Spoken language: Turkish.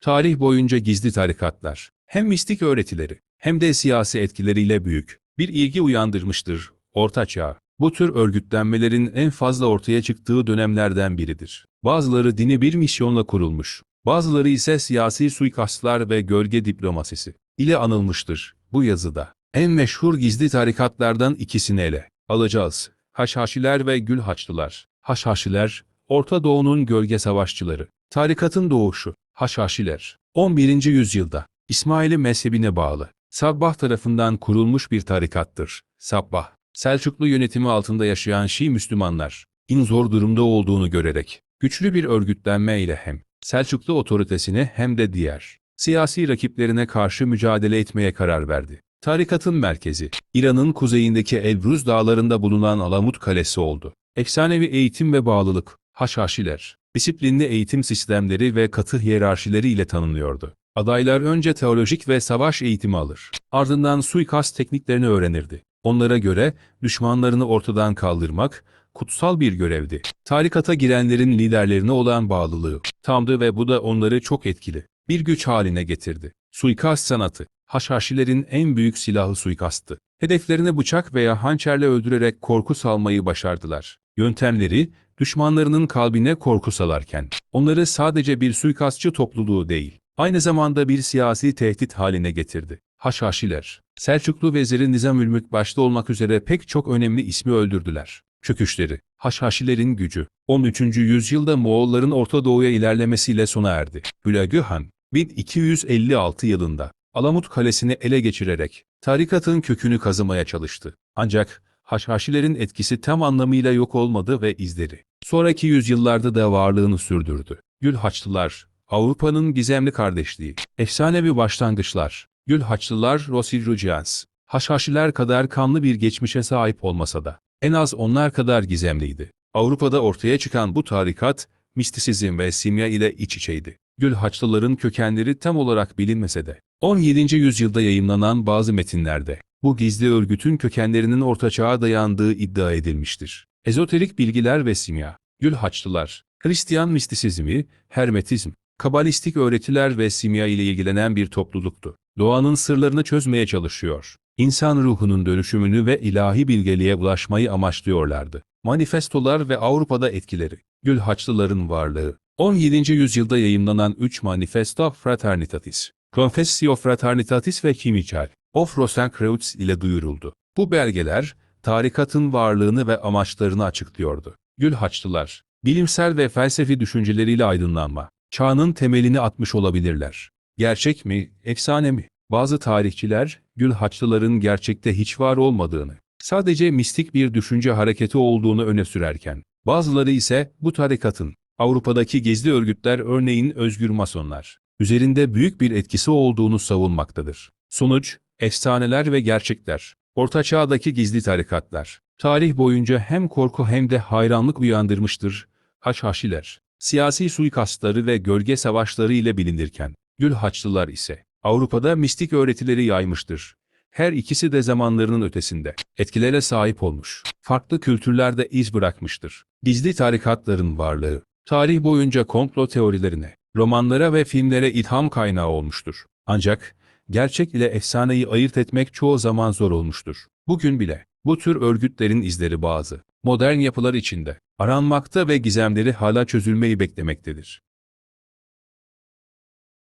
Tarih boyunca gizli tarikatlar, hem mistik öğretileri hem de siyasi etkileriyle büyük bir ilgi uyandırmıştır. Orta Çağ, bu tür örgütlenmelerin en fazla ortaya çıktığı dönemlerden biridir. Bazıları dini bir misyonla kurulmuş, bazıları ise siyasi suikastlar ve gölge diplomasisi ile anılmıştır. Bu yazıda en meşhur gizli tarikatlardan ikisini ele alacağız. Haşhaşiler ve Gül Haçlılar. Haşhaşiler, Orta Doğu'nun gölge savaşçıları. Tarikatın doğuşu, Haşhaşiler, 11. yüzyılda İsmaili mezhebine bağlı, Sabbah tarafından kurulmuş bir tarikattır. Sabbah, Selçuklu yönetimi altında yaşayan Şii Müslümanlar, in zor durumda olduğunu görerek, güçlü bir örgütlenme ile hem Selçuklu otoritesine hem de diğer siyasi rakiplerine karşı mücadele etmeye karar verdi. Tarikatın merkezi, İran'ın kuzeyindeki Elbruz dağlarında bulunan Alamut Kalesi oldu. Efsanevi eğitim ve bağlılık, Haşhaşiler, disiplinli eğitim sistemleri ve katı hiyerarşileri ile tanınıyordu. Adaylar önce teolojik ve savaş eğitimi alır. Ardından suikast tekniklerini öğrenirdi. Onlara göre düşmanlarını ortadan kaldırmak kutsal bir görevdi. Tarikata girenlerin liderlerine olan bağlılığı tamdı ve bu da onları çok etkili bir güç haline getirdi. Suikast sanatı, Haşhaşilerin en büyük silahı suikasttı. Hedeflerini bıçak veya hançerle öldürerek korku salmayı başardılar. Yöntemleri, düşmanlarının kalbine korku salarken, onları sadece bir suikastçı topluluğu değil, aynı zamanda bir siyasi tehdit haline getirdi. Haşhaşiler, Selçuklu veziri Nizamülmülk başta olmak üzere pek çok önemli ismi öldürdüler. Çöküşleri, Haşhaşilerin gücü, 13. yüzyılda Moğolların Orta Doğu'ya ilerlemesiyle sona erdi. Hülagü Han, 1256 yılında Alamut Kalesi'ni ele geçirerek tarikatın kökünü kazımaya çalıştı. Ancak Haşhaşilerin etkisi tam anlamıyla yok olmadı ve izleri sonraki yüzyıllarda da varlığını sürdürdü. Gül Haçlılar, Avrupa'nın gizemli kardeşliği, efsanevi başlangıçlar, Gül Haçlılar Rosicrucians, Haşhaşiler kadar kanlı bir geçmişe sahip olmasa da en az onlar kadar gizemliydi. Avrupa'da ortaya çıkan bu tarikat, mistisizm ve simya ile iç içeydi. Gül Haçlıların kökenleri tam olarak bilinmese de, 17. yüzyılda yayımlanan bazı metinlerde, bu gizli örgütün kökenlerinin Orta Çağ'a dayandığı iddia edilmiştir. Ezoterik bilgiler ve simya, Gül Haçlılar, Hristiyan mistisizmi, Hermetizm, kabalistik öğretiler ve simya ile ilgilenen bir topluluktu. Doğanın sırlarını çözmeye çalışıyor. İnsan ruhunun dönüşümünü ve ilahi bilgeliğe ulaşmayı amaçlıyorlardı. Manifestolar ve Avrupa'da etkileri. Gül Haçlıların varlığı. 17. yüzyılda yayımlanan 3 Manifesto Fraternitatis, Confessio Fraternitatis ve Chimical of Rosenkreuz ile duyuruldu. Bu belgeler, tarikatın varlığını ve amaçlarını açıklıyordu. Gül Haçlılar, bilimsel ve felsefi düşünceleriyle aydınlanma, çağının temelini atmış olabilirler. Gerçek mi, efsane mi? Bazı tarihçiler, Gül Haçlıların gerçekte hiç var olmadığını, sadece mistik bir düşünce hareketi olduğunu öne sürerken, bazıları ise bu tarikatın, Avrupa'daki gizli örgütler örneğin özgür masonlar, üzerinde büyük bir etkisi olduğunu savunmaktadır. Sonuç, efsaneler ve gerçekler, Orta Çağ'daki gizli tarikatlar, tarih boyunca hem korku hem de hayranlık uyandırmıştır. Haşhaşiler, siyasi suikastları ve gölge savaşları ile bilinirken, Gül Haçlılar ise Avrupa'da mistik öğretileri yaymıştır. Her ikisi de zamanlarının ötesinde etkilere sahip olmuş. Farklı kültürlerde iz bırakmıştır. Gizli tarikatların varlığı, tarih boyunca komplo teorilerine, romanlara ve filmlere ilham kaynağı olmuştur. Ancak, gerçek ile efsaneyi ayırt etmek çoğu zaman zor olmuştur. Bugün bile, bu tür örgütlerin izleri bazı, modern yapılar içinde, aranmakta ve gizemleri hala çözülmeyi beklemektedir.